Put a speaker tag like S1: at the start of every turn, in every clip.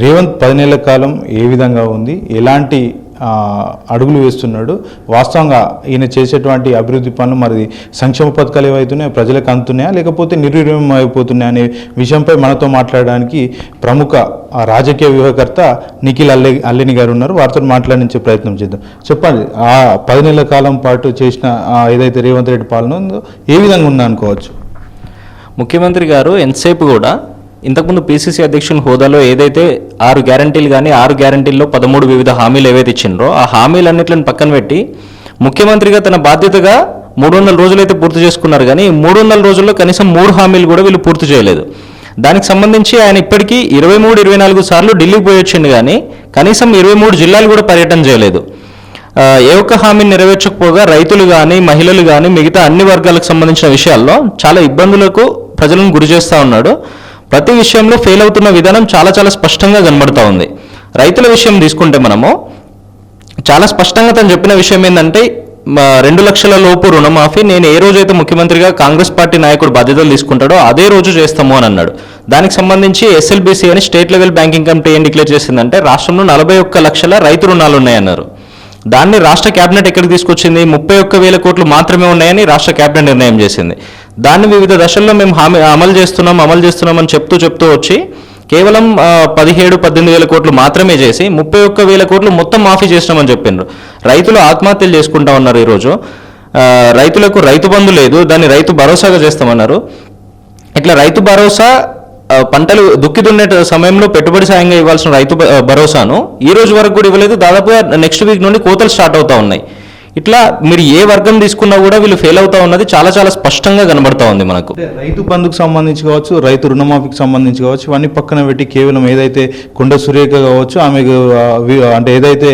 S1: రేవంత్ పదినేళ్ళ కాలం ఏ విధంగా ఉంది? ఎలాంటి అడుగులు వేస్తున్నాడు? వాస్తవంగా ఈయన చేసేటువంటి అభివృద్ధి పనులు మరి సంక్షేమ పథకాలు ఏవైతున్నాయో ప్రజలకు అందుతున్నాయా? లేకపోతే నిర్వీర్యం అయిపోతున్నాయా అనే విషయంపై మనతో మాట్లాడడానికి ప్రముఖ రాజకీయ వ్యూహకర్త నిఖిల్ అల్లె అల్లెని గారు ఉన్నారు. వారితో మాట్లాడించే ప్రయత్నం చేద్దాం. చెప్పండి ఆ పది నెలల కాలం పాటు చేసిన ఏదైతే రేవంత్ రెడ్డి పాలన ఉందో ఏ విధంగా ఉందనుకోవచ్చు?
S2: ముఖ్యమంత్రి గారు ఎంతసేపు కూడా ఇంతకుముందు పీసీసీ అధ్యక్షుని హోదాలో ఏదైతే ఆరు గ్యారంటీలు కానీ ఆరు గ్యారంటీల్లో పదమూడు వివిధ హామీలు ఏవైతే ఇచ్చిండ్రో ఆ హామీలన్నింటిని పక్కన పెట్టి ముఖ్యమంత్రిగా తన బాధ్యతగా మూడు వందల రోజులైతే పూర్తి చేసుకున్నారు కానీ ఈ మూడు వందల రోజుల్లో కనీసం మూడు హామీలు కూడా వీళ్ళు పూర్తి చేయలేదు. దానికి సంబంధించి ఆయన ఇప్పటికీ ఇరవై మూడు ఇరవై నాలుగు సార్లు ఢిల్లీకి పోయి వచ్చిండు కానీ కనీసం ఇరవై మూడు జిల్లాలు కూడా పర్యటన చేయలేదు. ఏ ఒక్క హామీని నెరవేర్చకపోగా రైతులు కానీ మహిళలు కానీ మిగతా అన్ని వర్గాలకు సంబంధించిన విషయాల్లో చాలా ఇబ్బందులకు ప్రజలను గురి చేస్తూ ఉన్నాడు. ప్రతి విషయంలో ఫెయిల్ అవుతున్న విధానం చాలా చాలా స్పష్టంగా కనబడుతూ ఉంది. రైతుల విషయం తీసుకుంటే మనము చాలా స్పష్టంగా తను చెప్పిన విషయం ఏంటంటే మా రెండు లక్షల లోపు రుణమాఫీ నేను ఏ రోజైతే ముఖ్యమంత్రిగా కాంగ్రెస్ పార్టీ నాయకుడు బాధ్యతలు తీసుకుంటాడో అదే రోజు చేస్తాము అని అన్నాడు. దానికి సంబంధించి ఎస్ఎల్బీసీ అని స్టేట్ లెవెల్ బ్యాంకింగ్ కమిటీ ఏం డిక్లేర్ చేసిందంటే రాష్ట్రంలో నలభై ఒక్క లక్షల రైతు రుణాలు ఉన్నాయన్నారు. దాన్ని రాష్ట్ర కేబినెట్ ఎక్కడికి తీసుకొచ్చింది? ముప్పై ఒక్క వేల కోట్లు మాత్రమే ఉన్నాయని రాష్ట్ర కేబినెట్ నిర్ణయం చేసింది. దాన్ని వివిధ దశల్లో మేము హామీ అమలు చేస్తున్నాం అమలు చేస్తున్నాం అని చెప్తూ చెప్తూ వచ్చి కేవలం పదిహేడు పద్దెనిమిది వేల కోట్లు మాత్రమే చేసి ముప్పై ఒక్క వేల కోట్లు మొత్తం మాఫీ చేసినామని చెప్పిండ్రు. రైతులు ఆత్మహత్యలు చేసుకుంటా ఉన్నారు ఈరోజు. రైతులకు రైతు బంధు లేదు దాన్ని రైతు భరోసాగా చేస్తామన్నారు. ఇట్లా రైతు భరోసా పంటలు దుక్కి దున్నే సమయంలో పెట్టుబడి సాయంగా ఇవ్వాల్సిన రైతు భరోసాను ఈ రోజు వరకు కూడా ఇవ్వలేదు. దాదాపుగా నెక్స్ట్ వీక్ నుండి కోతలు స్టార్ట్ అవుతా ఉన్నాయి. ఇట్లా మీరు ఏ వర్గం తీసుకున్నా కూడా వీళ్ళు ఫెయిల్ అవుతా ఉన్నది చాలా చాలా స్పష్టంగా కనబడతా ఉంది మనకు.
S1: రైతు బంధుకు సంబంధించి కావచ్చు రైతు రుణమాఫీకి సంబంధించి కావచ్చు ఇవన్నీ పక్కన పెట్టి కేవలం ఏదైతే కొండ సురేఖ కావచ్చు ఆమెకు ఆ, వి- అంటే ఏదైతే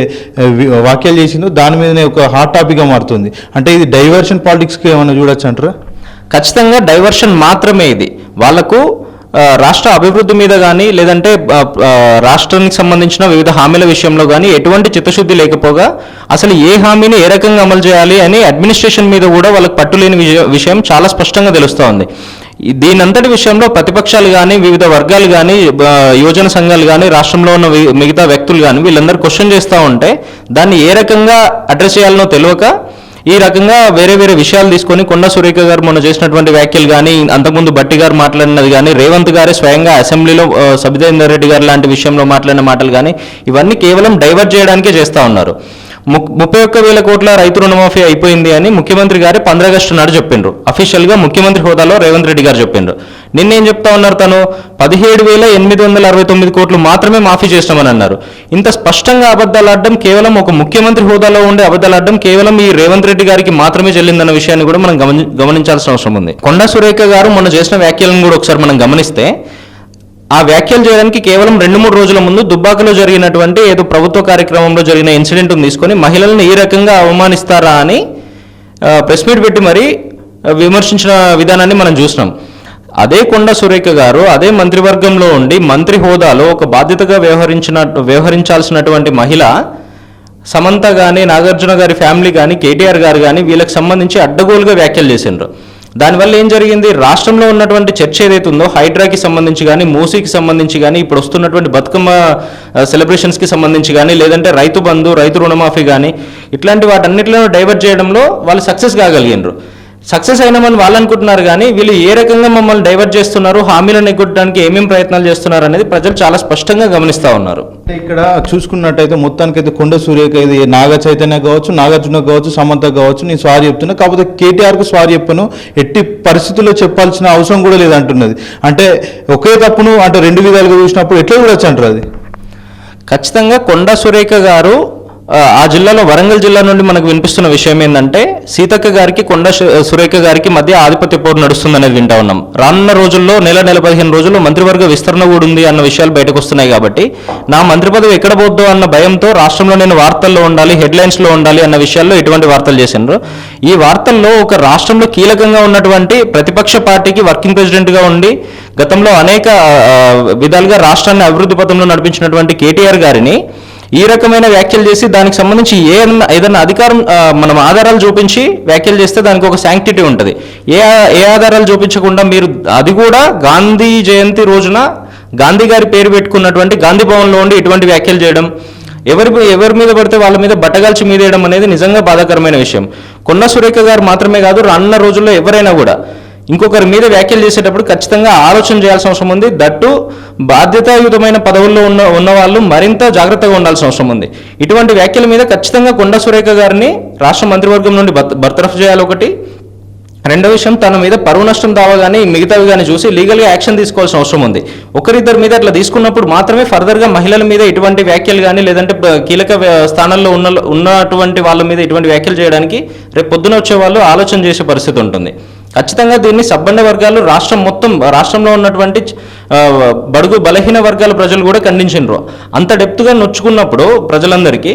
S1: వ్యాఖ్యలు చేసిందో దాని మీదనే ఒక హాట్ టాపిక్గా మారుతుంది. అంటే ఇది డైవర్షన్ పాలిటిక్స్కి ఏమైనా చూడొచ్చు అంటారా?
S2: ఖచ్చితంగా డైవర్షన్ మాత్రమే ఇది. వాళ్ళకు ఆ, రాష్ట్ర అభివృద్ధి మీద కానీ లేదంటే రాష్ట్రానికి సంబంధించిన వివిధ హామీల విషయంలో కానీ ఎటువంటి చిత్తశుద్ధి లేకపోగా అసలు ఏ హామీని ఏ రకంగా అమలు చేయాలి అని అడ్మినిస్ట్రేషన్ మీద కూడా వాళ్ళకి పట్టులేని విషయ- విషయం చాలా స్పష్టంగా తెలుస్తోంది దీనంతటి విషయంలో ప్రతిపక్షాలు కానీ వివిధ వర్గాలు కానీ యోజన యువజన సంఘాలు కానీ రాష్ట్రంలో ఉన్న మిగతా వ్యక్తులు కానీ వీళ్ళందరూ క్వశ్చన్ చేస్తూ ఉంటే దాన్ని ఏ రకంగా అడ్రస్ చేయాలనో తెలియక ఈ రకంగా వేరే వేరే విషయాలు తీసుకొని కొండ సురేఖ గారు మొన్న చేసినటువంటి వ్యాఖ్యలు కానీ అంతకుముందు బట్టి గారు మాట్లాడినది కానీ రేవంత్ గారే స్వయంగా అసెంబ్లీలో సబితేందర్ రెడ్డి గారు లాంటి విషయంలో మాట్లాడిన మాటలు కానీ ఇవన్నీ కేవలం డైవర్ట్ చేయడానికే చేస్తూ ఉన్నారు. ముప్పై ఒక్క వేల కోట్ల రైతు రుణమాఫీ అయిపోయింది అని ముఖ్యమంత్రి గారు పంద్రాగస్టు నాడు చెప్పిండ్రు. అఫీషియల్గా ముఖ్యమంత్రి హోదాలో రేవంత్ రెడ్డి గారు చెప్పిండ్రు. నిన్నేం చెప్తా ఉన్నారు తను? పదిహేడు వేల ఎనిమిది వందల అరవై తొమ్మిది కోట్లు మాత్రమే మాఫీ చేస్తామని అన్నారు. ఇంత స్పష్టంగా అబద్ధాలు ఆడడం కేవలం ఒక ముఖ్యమంత్రి హోదాలో ఉండే అబద్ధాలు ఆడడం కేవలం ఈ రేవంత్ రెడ్డి గారికి మాత్రమే చెల్లిందన్న విషయాన్ని కూడా మనం గమని గమనించాల్సిన అవసరం ఉంది. కొండా సురేఖ గారు మొన్న చేసిన వ్యాఖ్యలను కూడా ఒకసారి మనం గమనిస్తే ఆ వ్యాఖ్యలు చేయడానికి కేవలం రెండు మూడు రోజుల ముందు దుబ్బాకలో జరిగినటువంటి ఏదో ప్రభుత్వ కార్యక్రమంలో జరిగిన ఇన్సిడెంట్ తీసుకొని మహిళలను ఈ రకంగా అవమానిస్తారా అని ప్రెస్ మీట్ పెట్టి మరి విమర్శించిన విధానాన్ని మనం చూసినాం. అదే కొండ సురేఖ గారు అదే మంత్రివర్గంలో ఉండి మంత్రి హోదాలో ఒక బాధ్యతగా వ్యవహరించిన వ్యవహరించాల్సినటువంటి మహిళ సమంత కానీ నాగార్జున గారి ఫ్యామిలీ కానీ కేటీఆర్ గారు కానీ వీళ్ళకి సంబంధించి అడ్డగోలుగా వ్యాఖ్యలు చేసిండ్రు. దానివల్ల ఏం జరిగింది? రాష్ట్రంలో ఉన్నటువంటి చర్చ ఏదైతే ఉందో హైడ్రాకి సంబంధించి కానీ మూసీకి సంబంధించి కానీ ఇప్పుడు వస్తున్నటువంటి బతుకమ్మ సెలబ్రేషన్స్కి సంబంధించి కానీ లేదంటే రైతు బంధు రైతు రుణమాఫీ కానీ ఇట్లాంటి వాటన్నిటిలో డైవర్ట్ చేయడంలో వాళ్ళు సక్సెస్ కాగలిగినారు. సక్సెస్ అయినామని వాళ్ళు అనుకుంటున్నారు కానీ వీళ్ళు ఏ రకంగా మమ్మల్ని డైవర్ట్ చేస్తున్నారు హామీలను ఎగ్గొట్టడానికి ఏమేమి ప్రయత్నాలు చేస్తున్నారు అనేది ప్రజలు చాలా స్పష్టంగా గమనిస్తూ ఉన్నారు.
S1: అంటే ఇక్కడ చూసుకున్నట్టయితే మొత్తానికైతే కొండ సూర్యక ఇది నాగ చైతన్య కావచ్చు నాగార్జున కావచ్చు సమంత కావచ్చు నేను సారీ చెప్తున్నా. కాకపోతే కేటీఆర్కు సారీ చెప్పను ఎట్టి పరిస్థితుల్లో చెప్పాల్సిన అవసరం కూడా లేదంటున్నది. అంటే ఒకే తప్పును అంటే రెండు విధాలుగా చూసినప్పుడు ఎట్లా చూడొచ్చు అంటారు అది?
S2: ఖచ్చితంగా కొండా సురేఖ గారు ఆ, జిల్లాలో వరంగల్ జిల్లా నుండి మనకు వినిపిస్తున్న విషయం ఏంటంటే సీతక్క గారికి కొండ సురేఖ గారికి మధ్య ఆధిపత్య పోరు నడుస్తుందనేది వింటా ఉన్నాం. రానున్న రోజుల్లో నెల నెల పదిహేను రోజుల్లో మంత్రివర్గ విస్తరణ కూడా ఉంది అన్న విషయాలు బయటకు వస్తున్నాయి కాబట్టి నా మంత్రి పదవి ఎక్కడ పోద్దో అన్న భయంతో రాష్ట్రంలో నేను వార్తల్లో ఉండాలి హెడ్లైన్స్లో ఉండాలి అన్న విషయాల్లో ఎటువంటి వార్తలు చేసిండ్రు. ఈ వార్తల్లో ఒక రాష్ట్రంలో కీలకంగా ఉన్నటువంటి ప్రతిపక్ష పార్టీకి వర్కింగ్ ప్రెసిడెంట్గా ఉండి గతంలో అనేక విధాలుగా రాష్ట్రాన్ని అభివృద్ధి పథంలో నడిపించినటువంటి కేటీఆర్ గారిని ఈ రకమైన వ్యాఖ్యలు చేసి దానికి సంబంధించి ఏ ఏదన్నా అధికారం మనం ఆధారాలు చూపించి వ్యాఖ్యలు చేస్తే దానికి ఒక శాంక్టిటీ ఉంటుంది. ఏ ఏ ఆధారాలు చూపించకుండా మీరు అది కూడా గాంధీ జయంతి రోజున గాంధీ గారి పేరు పెట్టుకున్నటువంటి గాంధీ భవన్లో ఉండి ఇటువంటి వ్యాఖ్యలు చేయడం ఎవరి ఎవరి మీద పడితే వాళ్ళ మీద బట్టగాల్చి మీదేయడం అనేది నిజంగా బాధాకరమైన విషయం. కొన్న సురేఖ గారు మాత్రమే కాదు రానున్న రోజుల్లో ఎవరైనా కూడా ఇంకొకరి మీద వ్యాఖ్యలు చేసేటప్పుడు ఖచ్చితంగా ఆలోచన చేయాల్సిన అవసరం ఉంది. దట్టు బాధ్యతాయుతమైన పదవుల్లో ఉన్న ఉన్న వాళ్ళు మరింత జాగ్రత్తగా ఉండాల్సిన అవసరం ఉంది. ఇటువంటి వ్యాఖ్యల మీద ఖచ్చితంగా కొండ సురేఖ గారిని రాష్ట్ర మంత్రివర్గం నుండి బర్తరఫ్ చేయాలి ఒకటి. రెండో విషయం తన మీద పరువు నష్టం దావా కానీ మిగతావి కానీ చూసి లీగల్గా యాక్షన్ తీసుకోవాల్సిన అవసరం ఉంది. ఒకరిద్దరి మీద అట్లా తీసుకున్నప్పుడు మాత్రమే ఫర్దర్గా మహిళల మీద ఇటువంటి వ్యాఖ్యలు కానీ లేదంటే కీలక స్థానంలో స్థానాల్లో ఉన్న ఉన్నటువంటి వాళ్ళ మీద ఇటువంటి వ్యాఖ్యలు చేయడానికి రేపు పొద్దున వచ్చే వాళ్ళు ఆలోచన చేసే పరిస్థితి ఉంటుంది. ఖచ్చితంగా దీన్ని సబ్బండ వర్గాలు రాష్ట్రం మొత్తం రాష్ట్రంలో ఉన్నటువంటి బడుగు బలహీన వర్గాల ప్రజలు కూడా ఖండించినరు. అంత డెప్త్గా నొచ్చుకున్నప్పుడు ప్రజలందరికీ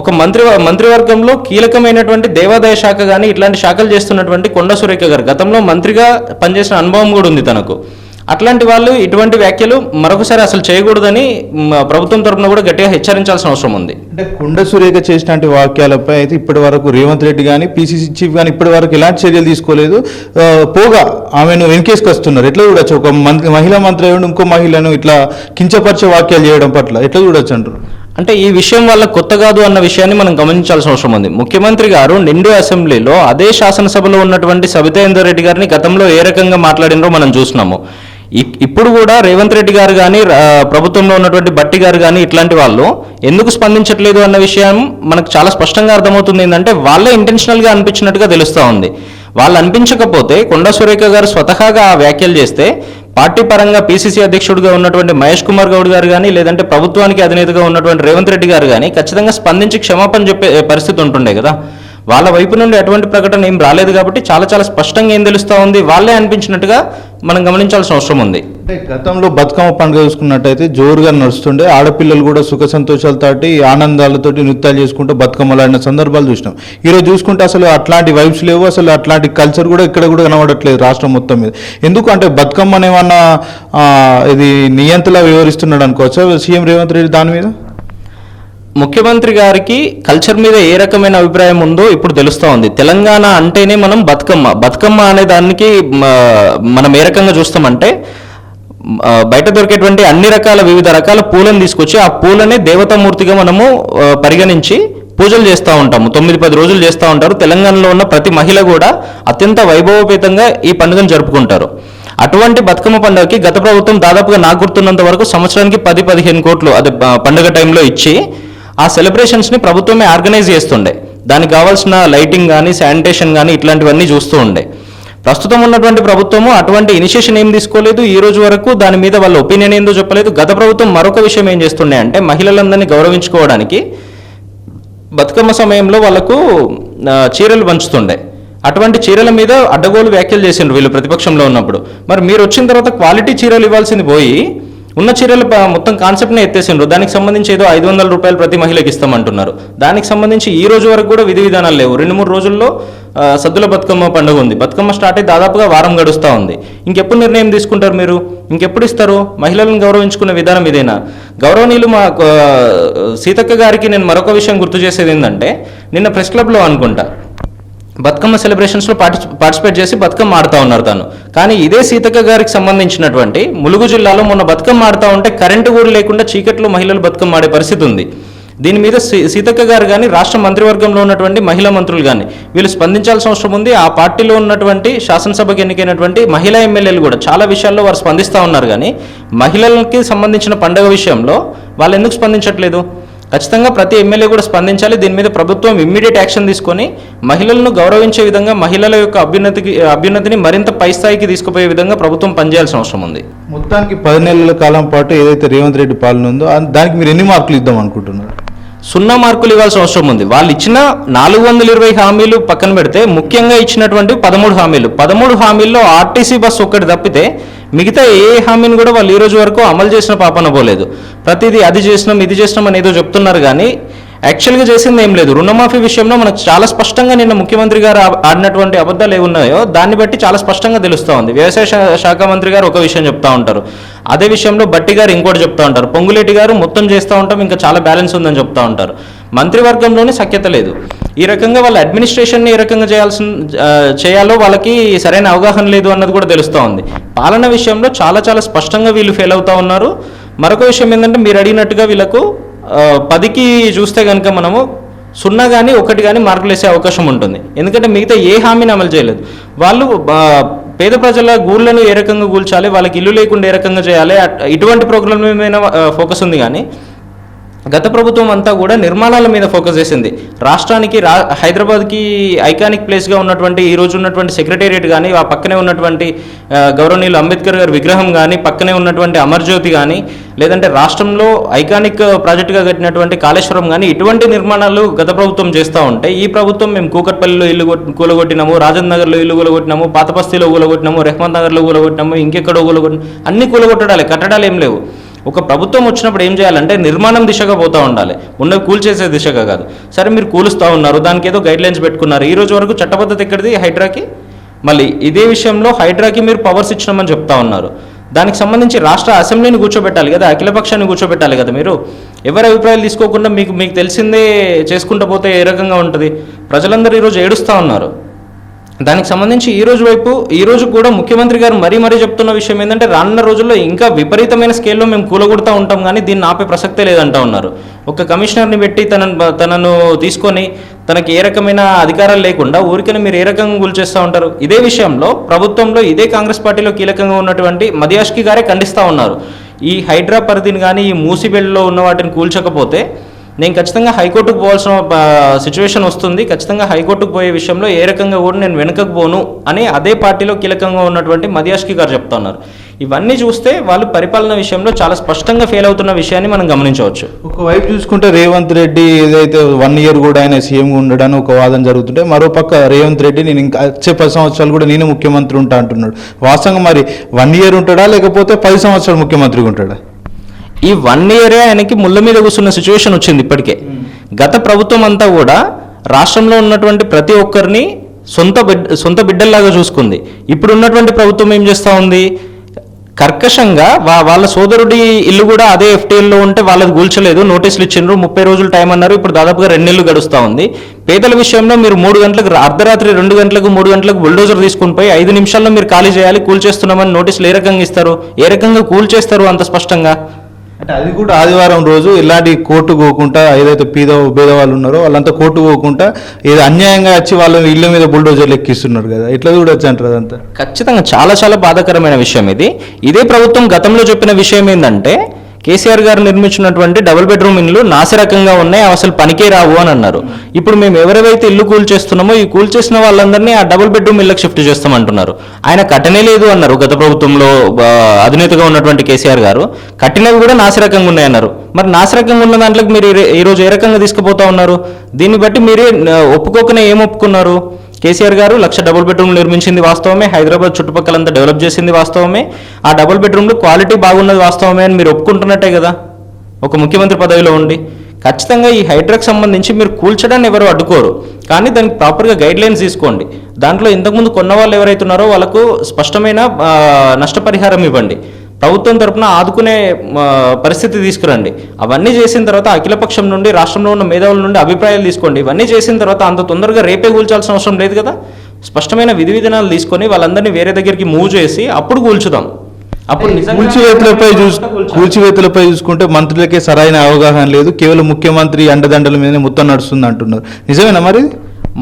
S2: ఒక మంత్రి మంత్రివర్గంలో కీలకమైనటువంటి దేవాదాయ శాఖ కానీ ఇట్లాంటి శాఖలు చేస్తున్నటువంటి కొండ సురేఖ గారు గతంలో మంత్రిగా పనిచేసిన అనుభవం కూడా ఉంది తనకు. అట్లాంటి వాళ్ళు ఇటువంటి వ్యాఖ్యలు మరొకసారి అసలు చేయకూడదని ప్రభుత్వం తరపున కూడా గట్టిగా హెచ్చరించాల్సిన అవసరం ఉంది.
S1: అంటే కొండ సురేఖ చేసినటువంటి వాక్యాలపై అయితే ఇప్పటి వరకు రేవంత్ రెడ్డి కానీ పీసీసీ చీఫ్ కానీ ఇప్పటి వరకు ఎలాంటి చర్యలు తీసుకోలేదు. పోగా ఆమెను వెనకేసుకొస్తున్నారు ఎట్లా చూడొచ్చు? ఒక మంత్రి మహిళా మంత్రి ఇంకో మహిళను ఇట్లా కించపరిచే వాక్యాలు చేయడం పట్ల ఎట్లా చూడొచ్చు అంటారు?
S2: అంటే ఈ విషయం వల్ల కొత్త కాదు అన్న విషయాన్ని మనం గమనించాల్సిన అవసరం ఉంది. ముఖ్యమంత్రి గారు నిండు అసెంబ్లీలో అదే శాసనసభలో ఉన్నటువంటి సబితేందర్ రెడ్డి గారిని గతంలో ఏ రకంగా మాట్లాడినరో మనం చూసినాము ఇప్పుడు కూడా రేవంత్ రెడ్డి గారు కానీ ప్రభుత్వంలో ఉన్నటువంటి బట్టి గారు కానీ ఇట్లాంటి వాళ్ళు ఎందుకు స్పందించట్లేదు అన్న విషయం మనకు చాలా స్పష్టంగా అర్థమవుతుంది. ఏంటంటే వాళ్ళే ఇంటెన్షనల్గా అనిపించినట్టుగా తెలుస్తూ ఉంది. వాళ్ళు అనిపించకపోతే కొండ సురేఖ గారు స్వతహాగా ఆ వ్యాఖ్యలు చేస్తే పార్టీ పరంగా పీసీసీ అధ్యక్షుడిగా ఉన్నటువంటి మహేష్ కుమార్ గౌడ్ గారు కానీ లేదంటే ప్రభుత్వానికి అధినేతగా ఉన్నటువంటి రేవంత్ రెడ్డి గారు కానీ ఖచ్చితంగా స్పందించి క్షమాపణ చెప్పే పరిస్థితి ఉంటుండే కదా. వాళ్ళ వైపు నుండి ఎటువంటి ప్రకటన ఏం రాలేదు కాబట్టి చాలా చాలా స్పష్టంగా ఏం తెలుస్తూ ఉంది. వాళ్ళే అనిపించినట్టుగా మనం గమనించాల్సిన అవసరం ఉంది.
S1: అంటే గతంలో బతుకమ్మ పండుగ చూసుకున్నట్టయితే జోరుగా నడుస్తుండే ఆడపిల్లలు కూడా సుఖ సంతోషాలతోటి ఆనందాలతోటి నృత్యాలు చేసుకుంటూ బతుకమ్మలాడిన సందర్భాలు చూసినాం. ఈరోజు చూసుకుంటే అసలు అట్లాంటి వైబ్స్ లేవు అసలు అట్లాంటి కల్చర్ కూడా ఇక్కడ కూడా కనబడట్లేదు రాష్ట్రం మొత్తం మీద. ఎందుకు అంటే బతుకమ్మ అనేమన్నా ఇది నియంతలా వివరిస్తున్నాడు అనుకోవచ్చా? సీఎం రేవంత్ రెడ్డి దాని మీద?
S2: ముఖ్యమంత్రి గారికి కల్చర్ మీద ఏ రకమైన అభిప్రాయం ఉందో ఇప్పుడు తెలుస్తూ ఉంది. తెలంగాణ అంటేనే మనం బతుకమ్మ. బతుకమ్మ అనే దానికి మనం ఏ రకంగా చూస్తామంటే బయట దొరికేటువంటి అన్ని రకాల వివిధ రకాల పూలను తీసుకొచ్చి ఆ పూలనే దేవతామూర్తిగా మనము పరిగణించి పూజలు చేస్తూ ఉంటాము. తొమ్మిది పది రోజులు చేస్తూ ఉంటారు. తెలంగాణలో ఉన్న ప్రతి మహిళ కూడా అత్యంత వైభవపేతంగా ఈ పండుగను జరుపుకుంటారు. అటువంటి బతుకమ్మ పండుగకి గత ప్రభుత్వం దాదాపుగా నాకు గుర్తున్నంత వరకు సంవత్సరానికి పది పదిహేను కోట్లు అదే పండుగ టైంలో ఇచ్చి ఆ సెలబ్రేషన్స్ని ప్రభుత్వమే ఆర్గనైజ్ చేస్తుండే. దానికి కావాల్సిన లైటింగ్ కానీ శానిటేషన్ కానీ ఇట్లాంటివన్నీ చూస్తూ ఉండే. ప్రస్తుతం ఉన్నటువంటి ప్రభుత్వము అటువంటి ఇనిషియేషన్ ఏం తీసుకోలేదు. ఈ రోజు వరకు దాని మీద వాళ్ళ ఒపీనియన్ ఏందో చెప్పలేదు. గత ప్రభుత్వం మరొక విషయం ఏం చేస్తుండే అంటే మహిళలందరినీ గౌరవించుకోవడానికి బతుకమ్మ సమయంలో వాళ్ళకు చీరలు పంచుతుండే. అటువంటి చీరల మీద అడ్డగోలు వ్యాఖ్యలు చేసిండ్రు వీళ్ళు ప్రతిపక్షంలో ఉన్నప్పుడు. మరి మీరు వచ్చిన తర్వాత క్వాలిటీ చీరలు ఇవ్వాల్సింది పోయి ఉన్న చీరలు మొత్తం కాన్సెప్ట్నే ఎత్తేసిండ్రు. దానికి సంబంధించి ఏదో ఐదు వందల రూపాయలు ప్రతి మహిళకి ఇస్తామంటున్నారు. దానికి సంబంధించి ఈ రోజు వరకు కూడా విధి విధానాలు లేవు. రెండు మూడు రోజుల్లో సద్దుల బతుకమ్మ పండుగ ఉంది. బతుకమ్మ స్టార్ట్ అయ్యి దాదాపుగా వారం గడుస్తూ ఉంది. ఇంకెప్పుడు నిర్ణయం తీసుకుంటారు మీరు? ఇంకెప్పుడు ఇస్తారు? మహిళలను గౌరవించుకునే విధానం ఇదేనా? గౌరవనీయులు మా సీతక్క గారికి నేను మరొక విషయం గుర్తు చేసేది ఏంటంటే నిన్న ప్రెస్ క్లబ్లో అనుకుంటా. బతుకమ్మ సెలబ్రేషన్స్లో పార్టి పార్టిసిపేట్ చేసి బతుకమ్మ ఆడుతూ ఉన్నారు తను. కానీ ఇదే సీతక్క గారికి సంబంధించినటువంటి ములుగు జిల్లాలో మొన్న బతుకమ్మ ఆడుతూ ఉంటే కరెంటు కూడా లేకుండా చీకట్లో మహిళలు బతుకమ్మ ఆడే పరిస్థితి ఉంది. దీని మీద సీ- సీతక్క గారు కానీ రాష్ట్ర మంత్రివర్గంలో ఉన్నటువంటి మహిళా మంత్రులు కానీ వీళ్ళు స్పందించాల్సిన అవసరం ఉంది. ఆ పార్టీలో ఉన్నటువంటి శాసనసభకు ఎన్నికైనటువంటి మహిళా ఎమ్మెల్యేలు కూడా చాలా విషయాల్లో వారు స్పందిస్తూ ఉన్నారు కానీ మహిళలకి సంబంధించిన పండుగ విషయంలో వాళ్ళు ఎందుకు స్పందించట్లేదు? ఖచ్చితంగా ప్రతి ఎమ్మెల్యే కూడా స్పందించాలి. దీని మీద ప్రభుత్వం ఇమ్మీడియట్ యాక్షన్ తీసుకొని మహిళలను గౌరవించే విధంగా మహిళల యొక్క అభ్యున్నతికి అభ్యున్నతిని మరింత పై స్థాయికి తీసుకుపోయే విధంగా ప్రభుత్వం పనిచేయాల్సిన అవసరం ఉంది.
S1: మొత్తానికి పది నెలల కాలం పాటు ఏదైతే రేవంత్ రెడ్డి పాలన ఉందో దానికి మీరు ఎన్ని మార్కులు ఇద్దాం అనుకుంటున్నారు?
S2: సున్నా మార్కులు ఇవ్వాల్సిన అవసరం ఉంది. వాళ్ళు ఇచ్చిన నాలుగు వందల ఇరవై హామీలు పక్కన పెడితే ముఖ్యంగా ఇచ్చినటువంటి పదమూడు హామీలు. పదమూడు హామీల్లో ఆర్టీసీ బస్సు ఒక్కటి తప్పితే మిగతా ఏ హామీని కూడా వాళ్ళు ఈ రోజు వరకు అమలు చేసిన పాపన పోలేదు. ప్రతిదీ అది చేసినాం ఇది చేసినాం అని ఏదో చెప్తున్నారు కానీ యాక్చువల్గా చేసింది ఏం లేదు. రుణమాఫీ విషయంలో మనకు చాలా స్పష్టంగా నిన్న ముఖ్యమంత్రి గారు ఆడినటువంటి అబద్ధాలు ఏమున్నాయో దాన్ని బట్టి చాలా స్పష్టంగా తెలుస్తూ ఉంది. వ్యవసాయ శా- శాఖ మంత్రి గారు ఒక విషయం చెప్తా ఉంటారు. అదే విషయంలో బట్టి గారు ఇంకోటి చెప్తా ఉంటారు. పొంగులేటి గారు మొత్తం చేస్తూ ఉంటాం ఇంకా చాలా బ్యాలెన్స్ ఉందని చెప్తా ఉంటారు. మంత్రివర్గంలోనే సఖ్యత లేదు. ఈ రకంగా వాళ్ళ అడ్మినిస్ట్రేషన్ని ఏ రకంగా చేయాల్సిన చేయాలో వాళ్ళకి సరైన అవగాహన లేదు అన్నది కూడా తెలుస్తూ ఉంది. పాలన విషయంలో చాలా చాలా స్పష్టంగా వీళ్ళు ఫెయిల్ అవుతూ ఉన్నారు. మరొక విషయం ఏంటంటే మీరు అడిగినట్టుగా వీళ్ళకు పదికి చూస్తే కనుక మనము సున్నా కానీ ఒకటి కానీ మార్కులు వేసే అవకాశం ఉంటుంది. ఎందుకంటే మిగతా ఏ హామీని అమలు చేయలేదు. వాళ్ళు పేద ప్రజల గూళ్ళను ఏ రకంగా కూల్చాలి వాళ్ళకి ఇల్లు లేకుండా ఏ రకంగా చేయాలి ఇటువంటి ప్రోగ్రామ్ మీద ఫోకస్ ఉంది కానీ గత ప్రభుత్వం అంతా కూడా నిర్మాణాల మీద ఫోకస్ చేసింది. రాష్ట్రానికి రా హైదరాబాద్కి ఐకానిక్ ప్లేస్గా ఉన్నటువంటి ఈ రోజు ఉన్నటువంటి సెక్రటేరియట్ కానీ ఆ పక్కనే ఉన్నటువంటి గౌరవనీయులు అంబేద్కర్ గారి విగ్రహం కానీ పక్కనే ఉన్నటువంటి అమర్జ్యోతి కానీ లేదంటే రాష్ట్రంలో ఐకానిక్ ప్రాజెక్టుగా కట్టినటువంటి కాళేశ్వరం కానీ ఇటువంటి నిర్మాణాలు గత ప్రభుత్వం చేస్తూ ఉంటే ఈ ప్రభుత్వం మేము కూకట్పల్లిలో ఇల్లు కూలగొట్టినాము రాజేంద్ర నగర్లో ఇల్లు కూలగొట్టినాము పాతపస్తిలో కూలగొట్టినాము రెహమాన్ నగర్లో కూలగొట్టినాము ఇంకెక్కడో కూలగొట్టినాము అన్ని కూలగొట్టడాలి కట్టడాలు ఏం లేవు. ఒక ప్రభుత్వం వచ్చినప్పుడు ఏం చేయాలంటే నిర్మాణం దిశగా పోతూ ఉండాలి. ఉన్నవి కూల్చేసే దిశగా కాదు. సరే మీరు కూలుస్తూ ఉన్నారు దానికి ఏదో గైడ్ లైన్స్ పెట్టుకున్నారు. ఈ రోజు వరకు చట్టబద్ధత ఎక్కడిది? హైడ్రాకి. మళ్ళీ ఇదే విషయంలో హైడ్రాకి మీరు పవర్స్ ఇచ్చినామని చెప్తా ఉన్నారు. దానికి సంబంధించి రాష్ట్ర అసెంబ్లీని కూర్చోబెట్టాలి కదా అఖిలపక్షాన్ని కూర్చోబెట్టాలి కదా మీరు? ఎవరి అభిప్రాయాలు తీసుకోకుండా మీకు మీకు తెలిసిందే చేసుకుంటూ పోతే ఏ రకంగా ఉంటుంది? ప్రజలందరూ ఈరోజు ఏడుస్తూ ఉన్నారు. దానికి సంబంధించి ఈ రోజు వైపు ఈ రోజు కూడా ముఖ్యమంత్రి గారు మరీ మరీ చెప్తున్న విషయం ఏంటంటే రానున్న రోజుల్లో ఇంకా విపరీతమైన స్కేల్లో మేము కూలగొడుతూ ఉంటాం కానీ దీన్ని ఆపే ప్రసక్తే లేదంటా ఉన్నారు. ఒక కమిషనర్ని పెట్టి తనను తనను తీసుకొని తనకి ఏ రకమైన అధికారాలు లేకుండా ఊరికనే మీరు ఏ రకంగా గుల్చేస్తూ ఉంటారు? ఇదే విషయంలో ప్రభుత్వంలో ఇదే కాంగ్రెస్ పార్టీలో కీలకంగా ఉన్నటువంటి మదియాష్కి గారే ఖండిస్తూ ఉన్నారు. ఈ హైడ్రా పరిధిని కానీ ఈ మూసిబెళ్ళలో ఉన్న వాటిని కూల్చకపోతే నేను ఖచ్చితంగా హైకోర్టుకు పోవాల్సిన సిచ్యువేషన్ వస్తుంది. ఖచ్చితంగా హైకోర్టుకు పోయే విషయంలో ఏ రకంగా కూడా నేను వెనుకకు పోను అని అదే పార్టీలో కీలకంగా ఉన్నటువంటి మధ్యాష్కి గారు చెప్తా ఉన్నారు ఇవన్నీ చూస్తే వాళ్ళు పరిపాలన విషయంలో చాలా స్పష్టంగా ఫెయిల్ అవుతున్న విషయాన్ని మనం గమనించవచ్చు.
S1: ఒకవైపు చూసుకుంటే రేవంత్ రెడ్డి ఏదైతే వన్ ఇయర్ కూడా ఆయన సీఎం ఉండడానికి ఒక వాదన జరుగుతుంటే మరోపక్క రేవంత్ రెడ్డి నేను ఇంకా వచ్చే పది సంవత్సరాలు కూడా నేను ముఖ్యమంత్రి ఉంటా అంటున్నాడు. వాస్తవంగా మరి వన్ ఇయర్ ఉంటాడా లేకపోతే పది సంవత్సరాలు ముఖ్యమంత్రిగా ఉంటాడా?
S2: ఈ వన్ ఇయరే ఆయనకి ముళ్ళ మీద కూర్చున్న సిచ్యువేషన్ వచ్చింది ఇప్పటికే. గత ప్రభుత్వం అంతా కూడా రాష్ట్రంలో ఉన్నటువంటి ప్రతి ఒక్కరిని సొంత బిడ్డ సొంత బిడ్డల్లాగా చూసుకుంది. ఇప్పుడు ఉన్నటువంటి ప్రభుత్వం ఏం చేస్తూ ఉంది? కర్కశంగా వా వాళ్ళ సోదరుడి ఇల్లు కూడా అదే ఎఫ్టీఎల్లో ఉంటే వాళ్ళది కూల్చలేదు. నోటీసులు ఇచ్చిండ్రు. ముప్పై రోజులు టైం అన్నారు. ఇప్పుడు దాదాపుగా రెండు నెలలు గడుస్తూ ఉంది. పేదల విషయంలో మీరు మూడు గంటలకు అర్ధరాత్రి రెండు గంటలకు మూడు గంటలకు బుల్డోజర్ తీసుకుని పోయి ఐదు నిమిషాల్లో మీరు ఖాళీ చేయాలి కూల్చేస్తున్నామని నోటీసులు ఏ రకంగా ఇస్తారు? ఏ రకంగా కూల్చేస్తారు అంత స్పష్టంగా?
S1: అంటే అది కూడా ఆదివారం రోజు ఇలాంటి కోర్టు పోకుండా ఏదైతే పీద వాళ్ళు ఉన్నారో వాళ్ళంతా కోర్టు పోకుండా ఏదో అన్యాయంగా వచ్చి వాళ్ళ ఇళ్ళ మీద బుల్డోజర్లు ఎక్కిస్తున్నారు కదా. ఇట్లా చూడొచ్చు అంటారు అదంతా?
S2: ఖచ్చితంగా చాలా చాలా బాధాకరమైన విషయం ఇది. ఇదే ప్రభుత్వం గతంలో చెప్పిన విషయం ఏంటంటే కేసీఆర్ గారు నిర్మించినటువంటి డబుల్ బెడ్రూమ్ ఇల్లు నాసిరకంగా ఉన్నాయి అసలు పనికే రావు అని అన్నారు. ఇప్పుడు మేము ఎవరెవైతే ఇల్లు కూల్చేస్తున్నామో ఈ కూల్చేసిన వాళ్ళందరినీ ఆ డబుల్ బెడ్రూమ్ ఇళ్ళకి షిఫ్ట్ చేస్తామంటున్నారు. ఆయన కట్టనే లేదు అన్నారు గత ప్రభుత్వంలో అధినేతగా ఉన్నటువంటి కేసీఆర్ గారు. కట్టినవి కూడా నాసిరకంగా ఉన్నాయన్నారు మరి నాసిరకంగా ఉన్న దాంట్లోకి మీరు ఈరోజు ఏ రకంగా తీసుకుపోతా ఉన్నారు? దీన్ని బట్టి మీరే ఒప్పుకోకనే ఏం ఒప్పుకున్నారు? కేసీఆర్ గారు లక్ష డబుల్ బెడ్రూమ్ నిర్మించింది వాస్తవమే. హైదరాబాద్ చుట్టుపక్కలంతా డెవలప్ చేసింది వాస్తవమే. ఆ డబుల్ బెడ్రూమ్లు క్వాలిటీ బాగున్నది వాస్తవమే అని మీరు ఒప్పుకుంటున్నట్టే కదా. ఒక ముఖ్యమంత్రి పదవిలో ఉండి. ఖచ్చితంగా ఈ హైడ్రాక్ సంబంధించి మీరు కూల్చడాన్ని ఎవరు అడ్డుకోరు. కానీ దానికి ప్రాపర్గా గైడ్ లైన్స్ తీసుకోండి. దాంట్లో ఇంతకుముందు కొన్న వాళ్ళు ఎవరైతున్నారో వాళ్ళకు స్పష్టమైన నష్టపరిహారం ఇవ్వండి. ప్రభుత్వం తరపున ఆదుకునే పరిస్థితి తీసుకురండి. అవన్నీ చేసిన తర్వాత అఖిలపక్షం నుండి రాష్ట్రంలో ఉన్న మేధావుల నుండి అభిప్రాయాలు తీసుకోండి. ఇవన్నీ చేసిన తర్వాత అంత తొందరగా రేపే కూల్చాల్సిన అవసరం లేదు కదా? స్పష్టమైన విధి విధానాలు తీసుకొని వాళ్ళందరినీ వేరే దగ్గరికి మూవ్ చేసి అప్పుడు కూల్చుదాం. అప్పుడు
S1: కూల్చివేతలపై చూసు కూల్చివేతలపై చూసుకుంటే మంత్రులకే సరైన అవగాహన లేదు. కేవలం ముఖ్యమంత్రి అండదండల మీదనే మొత్తం నడుస్తుంది అంటున్నారు. నిజమేనా మరి?